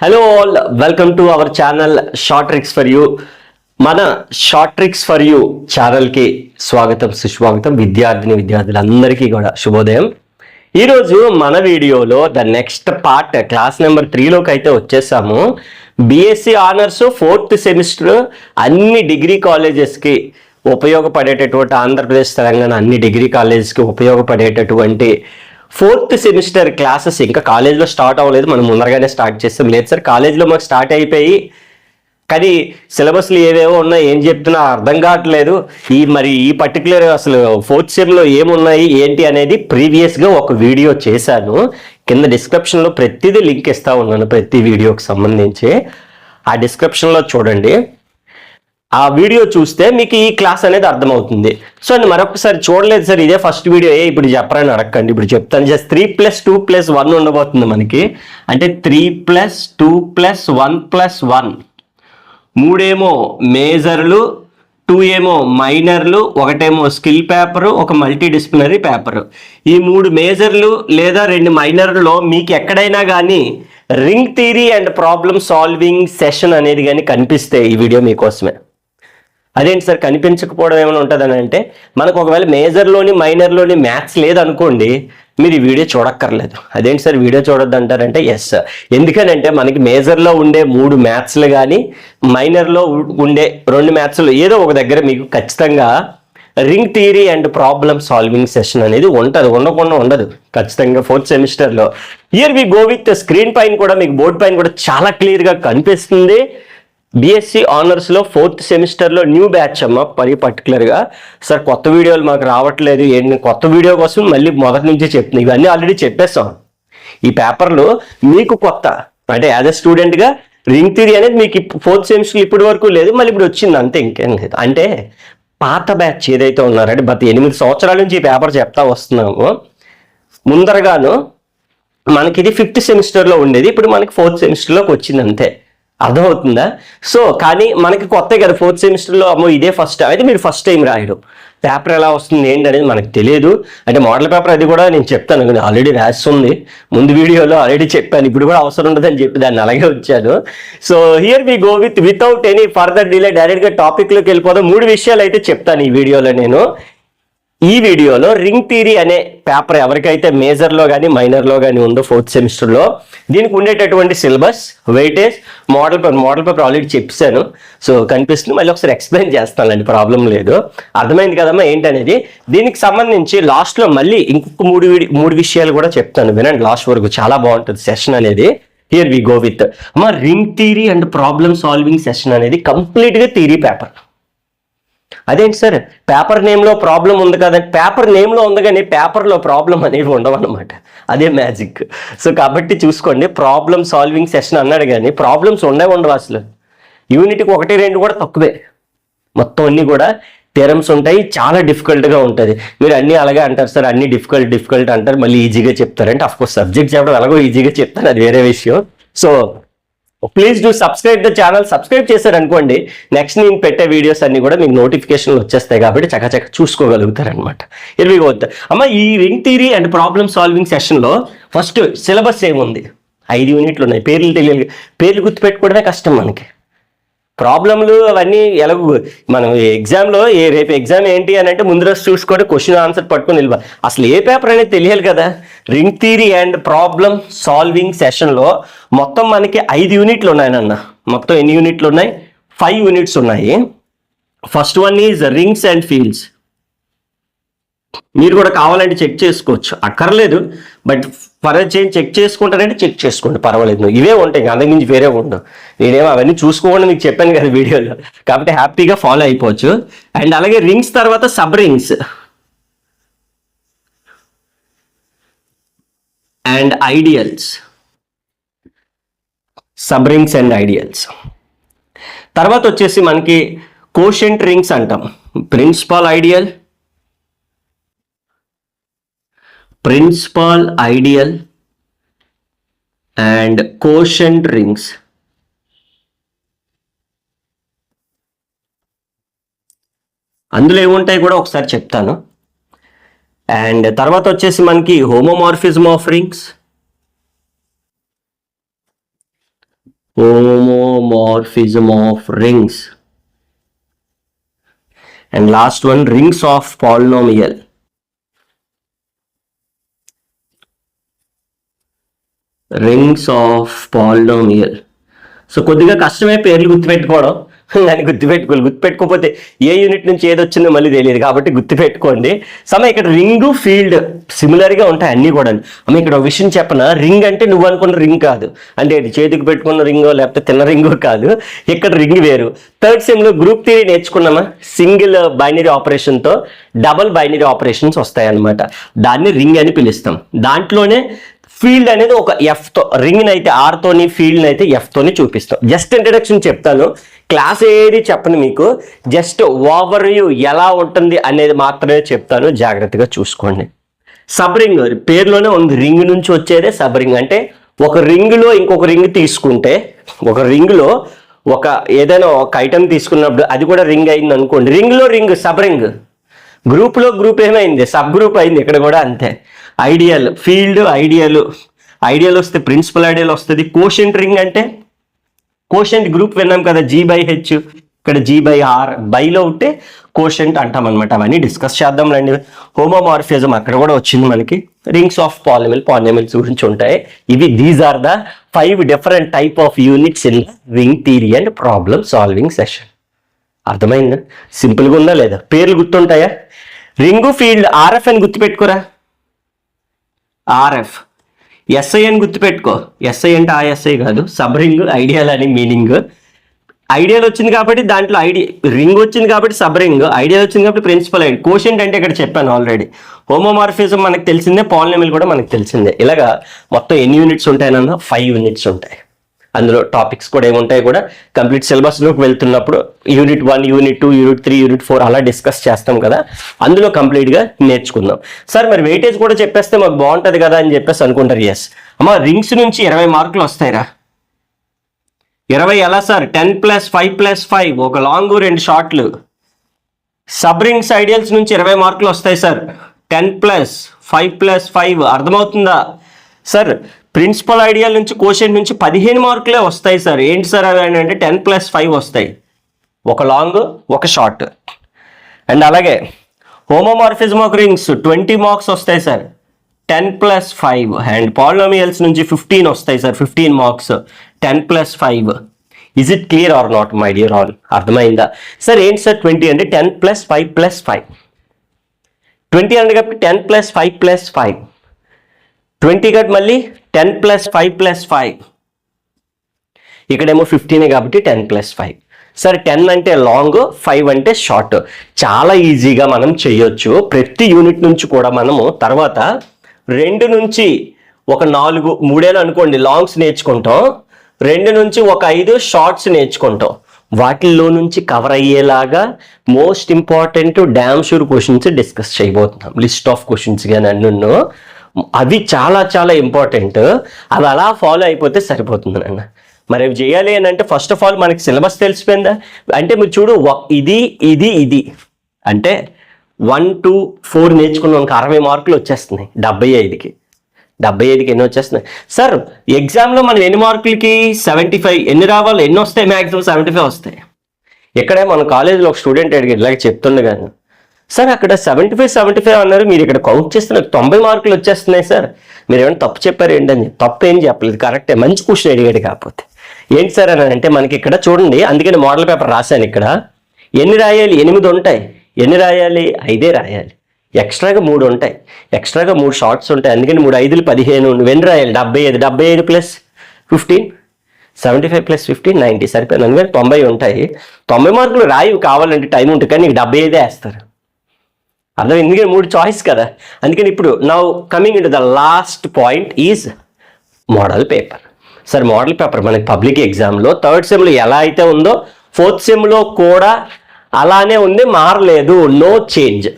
Hello all welcome to our channel short tricks for you మన short tricks for you ఛానల్కి స్వాగతం సుస్వాగతం విద్యార్థిని విద్యార్థులందరికీ కూడా శుభోదయం. ఈరోజు మన వీడియోలో the next part class number త్రీలోకి అయితే వచ్చేసాము. బీఎస్సీ ఆనర్స్ ఫోర్త్ సెమిస్టర్ అన్ని డిగ్రీ కాలేజెస్కి ఉపయోగపడేటటువంటి ఆంధ్రప్రదేశ్ తెలంగాణ అన్ని డిగ్రీ కాలేజెస్కి ఉపయోగపడేటటువంటి ఫోర్త్ సెమిస్టర్ క్లాసెస్ ఇంకా కాలేజ్లో స్టార్ట్ అవ్వలేదు. మనం ముందరగానే స్టార్ట్ చేస్తాం. లేదు సార్ కాలేజ్లో మాకు స్టార్ట్ అయిపోయి కానీ సిలబస్లు ఏవేవో ఉన్నాయి ఏం చెప్తున్నా అర్థం కావట్లేదు. ఈ మరి ఈ పర్టికులర్ అసలు ఫోర్త్ సెమ్లో ఏమున్నాయి ఏంటి అనేది ప్రీవియస్గా ఒక వీడియో చేశాను. కింద డిస్క్రిప్షన్లో ప్రతిదీ లింక్ ఇస్తూ ఉన్నాను ప్రతి వీడియోకి సంబంధించి. ఆ డిస్క్రిప్షన్లో చూడండి. ఆ వీడియో చూస్తే మీకు ఈ క్లాస్ అనేది అర్థమవుతుంది. సో అండి మరొకసారి చూడలేదు సార్ ఇదే ఫస్ట్ వీడియో ఏ ఇప్పుడు చెప్పరని అడగండి ఇప్పుడు చెప్తాను just three plus two plus one ఉండబోతుంది మనకి. అంటే three plus two plus one plus one మూడేమో మేజర్లు టూ ఏమో మైనర్లు ఒకటేమో స్కిల్ పేపరు ఒక మల్టీ డిసిప్లినరీ పేపర్. ఈ మూడు మేజర్లు లేదా రెండు మైనర్లో మీకు ఎక్కడైనా కానీ ring theory and problem solving session అనేది కానీ కనిపిస్తే ఈ వీడియో మీకోసమే. అదేంటి సార్ కనిపించకపోవడం ఏమైనా ఉంటుందని అంటే మనకు ఒకవేళ మేజర్లోని మైనర్లోని మ్యాథ్స్ లేదనుకోండి మీరు ఈ వీడియో చూడక్కర్లేదు. అదేంటి సార్ వీడియో చూడొద్దు అంటారంటే ఎస్ సార్ ఎందుకనంటే మనకి మేజర్లో ఉండే మూడు మ్యాథ్స్లు కానీ మైనర్లో ఉండే రెండు మ్యాథ్స్లు ఏదో ఒక దగ్గర మీకు ఖచ్చితంగా ring theory and problem solving session అనేది ఉంటుంది ఉండకుండా ఉండదు. ఖచ్చితంగా ఫోర్త్ సెమిస్టర్లో year we go with screen పైన కూడా మీకు బోర్డ్ పైన కూడా చాలా క్లియర్గా కనిపిస్తుంది. బీఎస్సీ ఆనర్స్లో ఫోర్త్ సెమిస్టర్లో న్యూ బ్యాచ్ అమ్మ మరి పర్టికులర్గా సార్ కొత్త వీడియోలు మాకు రావట్లేదు. ఏంటి? కొత్త వీడియో కోసం మళ్ళీ మొదటి నుంచి చెప్తున్నాయి ఇవన్నీ ఆల్రెడీ చెప్పేస్తాం ఈ పేపర్లు మీకు కొత్త. అంటే యాజ్ ఎ స్టూడెంట్గా రింగ్ థియరీ అనేది మీకు ఫోర్త్ సెమిస్టర్ ఇప్పటి వరకు లేదు. మళ్ళీ ఇప్పుడు వచ్చింది. అంతే ఇంకేం లేదు. అంటే పాత బ్యాచ్ ఏదైతే ఉన్నారంటే గత ఎనిమిది సంవత్సరాల నుంచి ఈ పేపర్ చెప్తా వస్తున్నాము. ముందరగాను మనకి ఇది ఫిఫ్త్ సెమిస్టర్లో ఉండేది. ఇప్పుడు మనకి ఫోర్త్ సెమిస్టర్లోకి వచ్చింది అంతే. అర్థమవుతుందా? సో కానీ మనకి కొత్త కదా ఫోర్త్ సెమిస్టర్లో అమ్మో ఇదే ఫస్ట్ అయితే మీరు ఫస్ట్ టైం రాయడం. పేపర్ ఎలా వస్తుంది ఏంటి అనేది మనకు తెలియదు. అంటే మోడల్ పేపర్ అది కూడా నేను చెప్తాను కానీ ఆల్రెడీ రాస్తుంది. ముందు వీడియోలో ఆల్రెడీ చెప్పాను. ఇప్పుడు కూడా అవసరం ఉండదని చెప్పి దాన్ని అలాగే వచ్చాను so here we go with without any further delay డైరెక్ట్గా టాపిక్లోకి వెళ్ళిపోదాం. మూడు విషయాలు అయితే చెప్తాను ఈ వీడియోలో నేను. ఈ వీడియోలో రింగ్ థియరీ అనే పేపర్ ఎవరికైతే మేజర్లో కానీ మైనర్లో కానీ ఉందో ఫోర్త్ సెమిస్టర్లో దీనికి ఉండేటటువంటి syllabus weightage model paper model paper already చెప్పాను. సో కనిపిస్తుంది. మళ్ళీ ఒకసారి ఎక్స్ప్లెయిన్ చేస్తానండి ప్రాబ్లం లేదు. అర్థమైంది కదమ్మా ఏంటనేది? దీనికి సంబంధించి లాస్ట్లో మళ్ళీ ఇంకొక మూడు మూడు విషయాలు కూడా చెప్తాను. వినండి లాస్ట్ వరకు చాలా బాగుంటుంది సెషన్ అనేది. హియర్ వి గో విత్ మా ring theory and problem solving session అనేది కంప్లీట్గా థియరీ పేపర్ అదేంటి సార్? పేపర్ నేమ్లో ప్రాబ్లం ఉంది కదండి పేపర్ నేమ్లో ఉంది కానీ పేపర్లో ప్రాబ్లం అనేవి ఉండవన్నమాట. అదే మ్యాజిక్. సో కాబట్టి చూసుకోండి ప్రాబ్లమ్ సాల్వింగ్ సెషన్ అన్నాడు కానీ ప్రాబ్లమ్స్ ఉండే ఉండవు అసలు. యూనిట్కి ఒకటి రెండు కూడా తక్కువే. మొత్తం అన్నీ కూడా థెరమ్స్ ఉంటాయి చాలా డిఫికల్ట్గా ఉంటుంది. మీరు అన్నీ అలాగే అంటారు సార్ అన్ని డిఫికల్ట్ డిఫికల్ట్ అంటారు మళ్ళీ ఈజీగా చెప్తారంటే అఫ్కోర్స్ సబ్జెక్ట్ చెప్పడం అలాగో ఈజీగా చెప్తాను అది వేరే విషయం. So please do subscribe the channel subscribe చేశారనుకోండి నెక్స్ట్ నేను పెట్టే వీడియోస్ అన్ని కూడా మీకు నోటిఫికేషన్లు వచ్చేస్తాయి కాబట్టి చక్కచక్క చూసుకోగలుగుతారనమాట ఇరవై వద్ద అమ్మ ఈ ring theory and problem solving సెషన్లో ఫస్ట్ సిలబస్ ఏముంది? ఐదు యూనిట్లు ఉన్నాయి. పేర్లు తెలియాలి. పేర్లు గుర్తుపెట్టుకోవడమే కష్టం మనకి. ప్రాబ్లంలు అవన్నీ ఎలాగో మనం ఎగ్జామ్లో ఏ రేపు ఎగ్జామ్ ఏంటి అని అంటే ముందు రోజు చూసుకొని క్వశ్చన్ ఆన్సర్ పట్టుకుని నిల్వ అసలు ఏ పేపర్ అనేది తెలియాలి కదా? Ring theory and problem solving సెషన్లో మొత్తం మనకి ఐదు యూనిట్లు ఉన్నాయనన్న మొత్తం ఎన్ని యూనిట్లు ఉన్నాయి? ఫైవ్ యూనిట్స్ ఉన్నాయి. First one is rings and fields. మీరు కూడా కావాలంటే చెక్ చేసుకోవచ్చు. అక్కర్లేదు బట్ ఫర్దర్ చేంజ్ చెక్ చేసుకుంటారంటే చెక్ చేసుకోండి. పర్వాలేదు. ఇవే ఉంటాయి. ఇంకా వేరే ఉండవు. నేనేమో అవన్నీ చూసుకోకుండా మీకు చెప్పాను కదా వీడియోలో. కాబట్టి హ్యాపీగా ఫాలో అయిపోవచ్చు. అండ్ అలాగే రింగ్స్ తర్వాత sub rings. And ideals. Sub rings and ideals. తర్వాత వచ్చేసి మనకి కోషెంట్ రింగ్స్ అంటాం. Principal ideal principal ideal and quotient rings. అందులో ఏముంటాయి కూడా ఒకసారి చెప్తాను. అండ్ తర్వాత వచ్చేసి మనకి homomorphism of rings. Homomorphism of rings. And last one rings of polynomial. Rings of polynomial so కొద్దిగా కష్టమే పేర్లు గుర్తుపెట్టుకోవడం. దాన్ని గుర్తుపెట్టుకోవాలి. గుర్తుపెట్టుకోకపోతే ఏ యూనిట్ నుంచి ఏది వచ్చిందో మళ్ళీ తెలియదు. కాబట్టి గుర్తుపెట్టుకోండి. సమ ఇక్కడ రింగ్ ఫీల్డ్ సిమిలర్గా ఉంటాయి అన్నీ కూడా అమ్మ ఇక్కడ ఒక విషయం చెప్పన? రింగ్ అంటే నువ్వు అనుకున్న రింగ్ కాదు. అంటే చేతికి పెట్టుకున్న రింగో లేకపోతే తిన్న రింగో కాదు. ఇక్కడ రింగ్ వేరు. థర్డ్ సెమ్లో గ్రూప్ థియరీ నేర్చుకున్నామా? సింగిల్ బైనరీ ఆపరేషన్తో డబల్ బైనరీ ఆపరేషన్స్ వస్తాయి అన్నమాట దాన్ని రింగ్ అని పిలుస్తాం. దాంట్లోనే ఫీల్డ్ అనేది ఒక ఎఫ్తో రింగ్ అయితే ఆర్తోని ఫీల్డ్ అయితే ఎఫ్తోని చూపిస్తాం. జస్ట్ ఇంట్రడక్షన్ చెప్తాను. క్లాస్ ఏది చెప్పను మీకు? జస్ట్ ఓవర్ వ్యూ ఎలా ఉంటుంది అనేది మాత్రమే చెప్తాను. జాగ్రత్తగా చూసుకోండి. సబ్ రింగ్ పేరులోనే ఉంది. రింగ్ నుంచి వచ్చేదే సబ్ రింగ్ అంటే ఒక రింగ్లో ఇంకొక రింగ్ తీసుకుంటే ఒక రింగ్లో ఒక ఏదైనా ఒక ఐటమ్ తీసుకున్నప్పుడు అది కూడా రింగ్ అయింది అనుకోండి. రింగ్లో రింగ్ సబ్ రింగ్ గ్రూప్లో గ్రూప్ ఏమైంది? సబ్ గ్రూప్ అయింది. ఇక్కడ కూడా అంతే. Ideal field ideal. ఐడియల్ వస్తే ప్రిన్సిపల్ ఐడియల్ వస్తుంది. కోషెంట్ రింగ్ అంటే కోషెంట్ గ్రూప్ విన్నాం కదా జీ బై హెచ్ ఇక్కడ జీ బై ఆర్ బైలో ఉంటే కోషెంట్ అంటాం అనమాట అవన్నీ డిస్కస్ చేద్దాం రండి. హోమోమార్ఫిజం అక్కడ కూడా వచ్చింది మనకి. రింగ్స్ ఆఫ్ పాలిమిల్ పాలిమిల్స్ గురించి ఉంటాయి. ఇవి these are the five different type of units in ring theory and problem solving session అర్థమైందా? సింపుల్గా ఉందా లేదా? పేర్లు గుర్తుంటాయా? రింగు ఫీల్డ్ ఆర్ఎఫ్ అని గుర్తుపెట్టుకోరా? ఆర్ఎఫ్. ఎస్ఐ అని గుర్తుపెట్టుకో. ఎస్ఐ అంటే ఆ ఎస్ఐ కాదు. సబ్ రింగ్ ఐడియల్ అని మీనింగ్. ఐడియల్ వచ్చింది కాబట్టి దాంట్లో ఐడి రింగ్ వచ్చింది కాబట్టి సబ్ రింగ్ ఐడియల్ వచ్చింది కాబట్టి ప్రిన్సిపల్ ఐడి. కోషెంట్ అంటే ఇక్కడ చెప్పాను ఆల్రెడీ. హోమోమార్ఫిజం మనకు తెలిసిందే పాలినమిల్ కూడా మనకు తెలిసిందే. ఇలాగా మొత్తం ఎన్ని యూనిట్స్ ఉంటాయనన్నా? ఫైవ్ యూనిట్స్ ఉంటాయి. అందులో టాపిక్స్ కూడా ఏముంటాయి కూడా కంప్లీట్ సిలబస్లోకి వెళ్తున్నప్పుడు unit one unit two unit three unit four అలా డిస్కస్ చేస్తాం కదా. అందులో కంప్లీట్గా నేర్చుకుందాం. సార్ మరి వెయిటేజ్ కూడా చెప్పేస్తే మాకు బాగుంటుంది కదా అని చెప్పేసి అనుకుంటారు ఎస్ అమ్మ రింగ్స్ నుంచి ఇరవై మార్కులు వస్తాయిరా. ఇరవై ఎలా sir? Ten plus five plus five ఒక లాంగ్ రెండు షార్ట్లు సబ్ రింగ్స్ ఐడియల్స్ నుంచి ఇరవై మార్కులు వస్తాయి sir. Ten plus five plus five అర్థమవుతుందా? సార్ ప్రిన్సిపల్ ఐడియల్ నుంచి కోషన్ నుంచి పదిహేను మార్కులే వస్తాయి సార్. ఏంటి సార్ అవి అంటే టెన్ ప్లస్ ఫైవ్ వస్తాయి. ఒక లాంగ్ ఒక షార్ట్. అండ్ అలాగే homomorphism of rings twenty marks వస్తాయి sir. Ten plus five. And polynomials నుంచి ఫిఫ్టీన్ వస్తాయి sir fifteen marks. Ten plus five. Is it clear or not my dear all అర్థమైందా? Sir ఏంటి sir twenty అంటే ten plus five plus five? Twenty అంటే కాబట్టి ten plus five plus five. Twenty cut మళ్ళీ ten plus five plus five. ఇక్కడేమో ఫిఫ్టీనే కాబట్టి ten plus five. సరే టెన్ అంటే లాంగ్ ఫైవ్ అంటే షార్ట్. చాలా ఈజీగా మనం చేయొచ్చు. ప్రతి యూనిట్ నుంచి కూడా మనము తర్వాత రెండు నుంచి ఒక నాలుగు మూడేళ్ళు అనుకోండి లాంగ్స్ నేర్చుకుంటాం. రెండు నుంచి ఒక ఐదు షార్ట్స్ నేర్చుకుంటాం. వాటిల్లో నుంచి కవర్ అయ్యేలాగా most important damn sure questions discuss చేయబోతున్నాం. లిస్ట్ ఆఫ్ క్వశ్చన్స్ కానీ అన్ను అది చాలా చాలా ఇంపార్టెంట్ అది అలా ఫాలో అయిపోతే సరిపోతుంది నాన్న. మరి అవి చేయాలి అని అంటే ఫస్ట్ ఆఫ్ ఆల్ మనకి సిలబస్ తెలిసిపోయిందా? అంటే మీరు చూడు ఇది ఇది ఇది. అంటే వన్ టూ ఫోర్ నేర్చుకున్న అరవై మార్కులు వచ్చేస్తున్నాయి డెబ్బై ఐదుకి. డెబ్బై ఐదుకి ఎన్ని వచ్చేస్తున్నాయి? సార్ ఎగ్జామ్లో మనం ఎన్ని మార్కులకి? సెవెంటీ ఫైవ్ ఎన్ని రావాలి? ఎన్ని వస్తాయి? మ్యాక్సిమం సెవెంటీ ఫైవ్ వస్తాయి. ఇక్కడే మన కాలేజీలో ఒక స్టూడెంట్ అడిగి ఇలాగ చెప్తుండగాను. సార్ అక్కడ సెవెంటీ ఫైవ్ సెవెంటీ ఫైవ్ అన్నారు. మీరు ఇక్కడ కౌంట్ చేస్తే నాకు తొంభై మార్కులు వచ్చేస్తున్నాయి సార్. మీరు ఏమైనా తప్పు చెప్పారు ఏంటని తప్పు ఏం చెప్పలేదు. కరెక్టే మంచి క్వశ్చన్ అడిగాడు కాకపోతే. ఏంటి సార్ అని అంటే మనకి ఇక్కడ చూడండి అందుకని మోడల్ పేపర్ రాశాను ఇక్కడ. ఎన్ని రాయాలి? ఎనిమిది ఉంటాయి. ఎన్ని రాయాలి? ఐదే రాయాలి. ఎక్స్ట్రాగా మూడు ఉంటాయి. ఎక్స్ట్రాగా మూడు షార్ట్స్ ఉంటాయి. అందుకని మూడు ఐదులు పదిహేను. నువ్వెన్ని రాయాలి? డెబ్బై ఐదు. డెబ్బై ఐదు plus fifteen seventy five plus fifteen ninety సరిపోయింది. అందుకని తొంభై ఉంటాయి. తొంభై మార్కులు రాయి కావాలంటే టైం ఉంటుంది. కానీ నీకు డెబ్బై ఐదే వేస్తారు. అర్థం ఎందుకంటే మూడు చాయిస్ కదా. అందుకని ఇప్పుడు now coming in the last point is model paper sir model paper మనకి పబ్లిక్ ఎగ్జామ్లో థర్డ్ సెమ్లో ఎలా అయితే ఉందో ఫోర్త్ సెమ్లో కూడా అలానే ఉంది మారలేదు. నో చేంజ్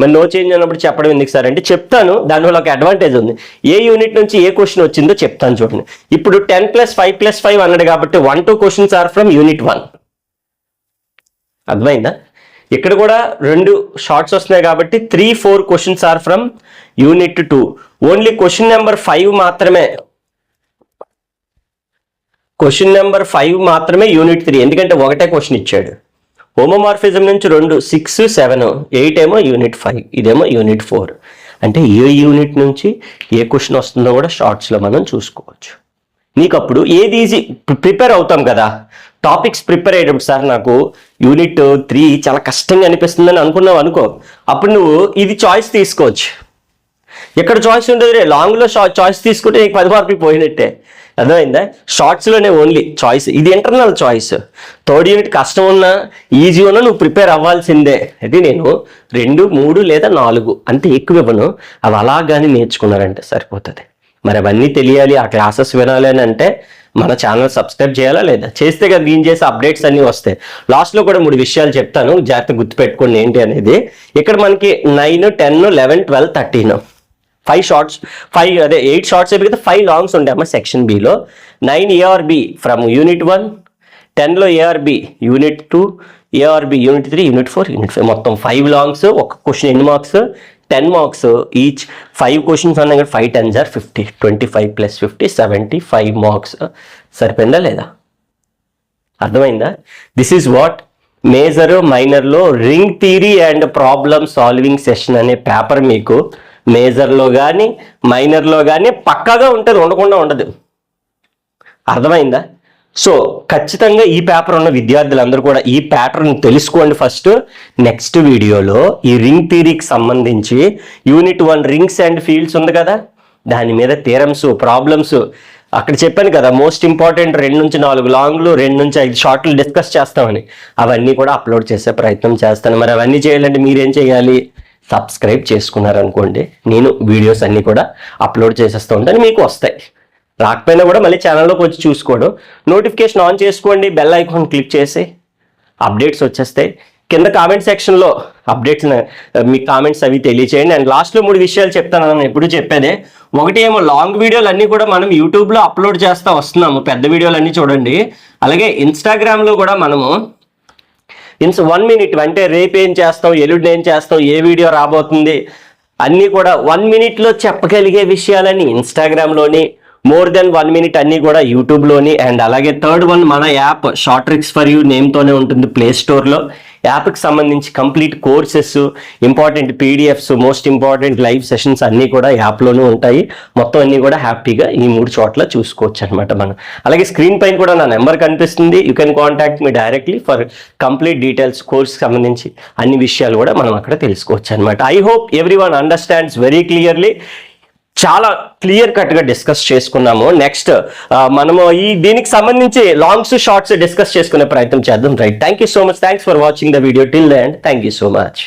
మరి నో చేంజ్ అన్నప్పుడు చెప్పడం ఎందుకు సార్ అంటే చెప్తాను దానివల్ల ఒక అడ్వాంటేజ్ ఉంది. ఏ యూనిట్ నుంచి ఏ క్వశ్చన్ వచ్చిందో చెప్తాను చూడండి. ఇప్పుడు ten plus five plus five అన్నాడు కాబట్టి one two questions are from unit one అర్థమైందా? ఇక్కడ కూడా రెండు షార్ట్స్ వస్తున్నాయి కాబట్టి three four questions are from unit two only question number five మాత్రమే. క్వశ్చన్ నెంబర్ ఫైవ్ మాత్రమే యూనిట్ త్రీ ఎందుకంటే ఒకటే క్వశ్చన్ ఇచ్చాడు. హోమోమార్ఫిజం నుంచి రెండు సిక్స్ సెవెన్ ఎయిట్ ఏమో యూనిట్ ఫైవ్ ఇదేమో యూనిట్ ఫోర్ అంటే ఏ యూనిట్ నుంచి ఏ క్వశ్చన్ వస్తుందో కూడా షార్ట్స్లో మనం చూసుకోవచ్చు. నీకు అప్పుడు ఏది ఈజీ ప్రిపేర్ అవుతాం కదా. టాపిక్స్ ప్రిపేర్ అయ్యేటప్పుడు సార్ నాకు. యూనిట్ త్రీ చాలా కష్టంగా అనిపిస్తుందని అనుకున్నావు అనుకో. అప్పుడు నువ్వు ఇది చాయిస్ తీసుకోవచ్చు. ఎక్కడ చాయిస్ ఉండదు రే లాంగ్లో చాయిస్ తీసుకుంటే నీకు పది మార్కులు పోయినట్టే. అర్థమైందా? షార్ట్స్లోనే ఓన్లీ చాయిస్ ఇది ఇంటర్నల్ చాయిస్ థర్డ్ యూనిట్ కష్టం ఉన్నా ఈజీ ఉన్నా నువ్వు ప్రిపేర్ అవ్వాల్సిందే. అది నేను రెండు మూడు లేదా నాలుగు అంతే ఎక్కువ ఇవ్వను. అవి అలాగానే నేర్చుకున్నారంటే సరిపోతుంది. మరి అవన్నీ తెలియాలి ఆ క్లాసెస్ వినాలి అని అంటే మన ఛానల్ సబ్స్క్రైబ్ చేయాలా లేదా? చేస్తే కదా దీని చేసే అప్డేట్స్ అన్నీ వస్తాయి. లాస్ట్లో కూడా మూడు విషయాలు చెప్తాను. జాగ్రత్త గుర్తుపెట్టుకోండి ఏంటి అనేది. ఇక్కడ మనకి nine ten eleven twelve thirteen five shorts five అదే ఎయిట్ షార్ట్స్ అయిపోతే five longs ఉంటాయమ్మా section below nine A or B from unit one టెన్లో A or B unit two A or B unit three unit four unit five మొత్తం five longs ఒక question ఎన్ని marks ten marks each five questions అన్నా కానీ five ten jar fifty twenty five plus fifty seventy five marks సరిపోయిందా లేదా? అర్థమైందా? This is what major మైనర్లో ring theory and problem solving session అనే paper మీకు మేజర్లో కానీ మైనర్లో కానీ పక్కాగా ఉంటుంది ఉండకుండా ఉండదు. అర్థమైందా? సో ఖచ్చితంగా ఈ పేపర్ ఉన్న విద్యార్థులందరూ కూడా ఈ ప్యాటర్న్ తెలుసుకోండి ఫస్ట్ నెక్స్ట్ వీడియోలో ఈ రింగ్ థీరీకి సంబంధించి unit one rings and fields ఉంది కదా? దాని మీద థీరమ్స్ ప్రాబ్లమ్స్ అక్కడ చెప్పాను కదా మోస్ట్ ఇంపార్టెంట్ రెండు నుంచి నాలుగు లాంగ్లు రెండు నుంచి ఐదు షార్ట్లు డిస్కస్ చేస్తామని. అవన్నీ కూడా అప్లోడ్ చేసే ప్రయత్నం చేస్తాను. మరి అవన్నీ చేయాలంటే మీరేం చేయాలి? సబ్స్క్రైబ్ చేసుకున్నారనుకోండి నేను వీడియోస్ అన్నీ కూడా అప్లోడ్ చేసేస్తూ ఉంటాను మీకు వస్తాయి. రాకపోయినా కూడా మళ్ళీ ఛానల్లోకి వచ్చి చూసుకోడు. నోటిఫికేషన్ ఆన్ చేసుకోండి బెల్ ఐకాన్ క్లిక్ చేసి అప్డేట్స్ వచ్చేస్తాయి. కింద కామెంట్ సెక్షన్లో అప్డేట్స్ మీ కామెంట్స్ అవి తెలియచేయండి. అండ్ లాస్ట్లో మూడు విషయాలు చెప్తాను నేను ఎప్పుడు చెప్పేదే. ఒకటి ఏమో లాంగ్ వీడియోలు అన్నీ కూడా మనం యూట్యూబ్లో అప్లోడ్ చేస్తూ వస్తున్నాము. పెద్ద వీడియోలు అన్నీ చూడండి. అలాగే ఇన్స్టాగ్రామ్లో కూడా మనము ఇన్స్ వన్ మినిట్ అంటే రేపు ఏం చేస్తాం ఎల్లుండి ఏం చేస్తాం ఏ వీడియో రాబోతుంది అన్నీ కూడా వన్ మినిట్లో చెప్పగలిగే విషయాలని ఇన్స్టాగ్రామ్లోని మోర్ దెన్ వన్ మినిట్ అన్నీ కూడా యూట్యూబ్లోని అండ్ అలాగే థర్డ్ వన్ మన app short tricks for you నేమ్తోనే ఉంటుంది ప్లే స్టోర్లో యాప్కి సంబంధించి complete courses important PDFs most important live sessions అన్నీ కూడా యాప్లోనూ ఉంటాయి. మొత్తం అన్నీ కూడా హ్యాపీగా ఈ మూడు చోట్ల చూసుకోవచ్చు అనమాట మనం. అలాగే స్క్రీన్ పైన కూడా నా నెంబర్ కనిపిస్తుంది. You can contact me directly for complete details course సంబంధించి అన్ని విషయాలు కూడా మనం అక్కడ తెలుసుకోవచ్చు అనమాట I hope every one understands very clearly చాలా క్లియర్ కట్గా డిస్కస్ చేసుకున్నాము. నెక్స్ట్ మనము ఈ దీనికి సంబంధించి లాంగ్స్ షార్ట్స్ డిస్కస్ చేసుకునే ప్రయత్నం చేద్దాం. Right thank you so much thanks for watching the video till and thank you so much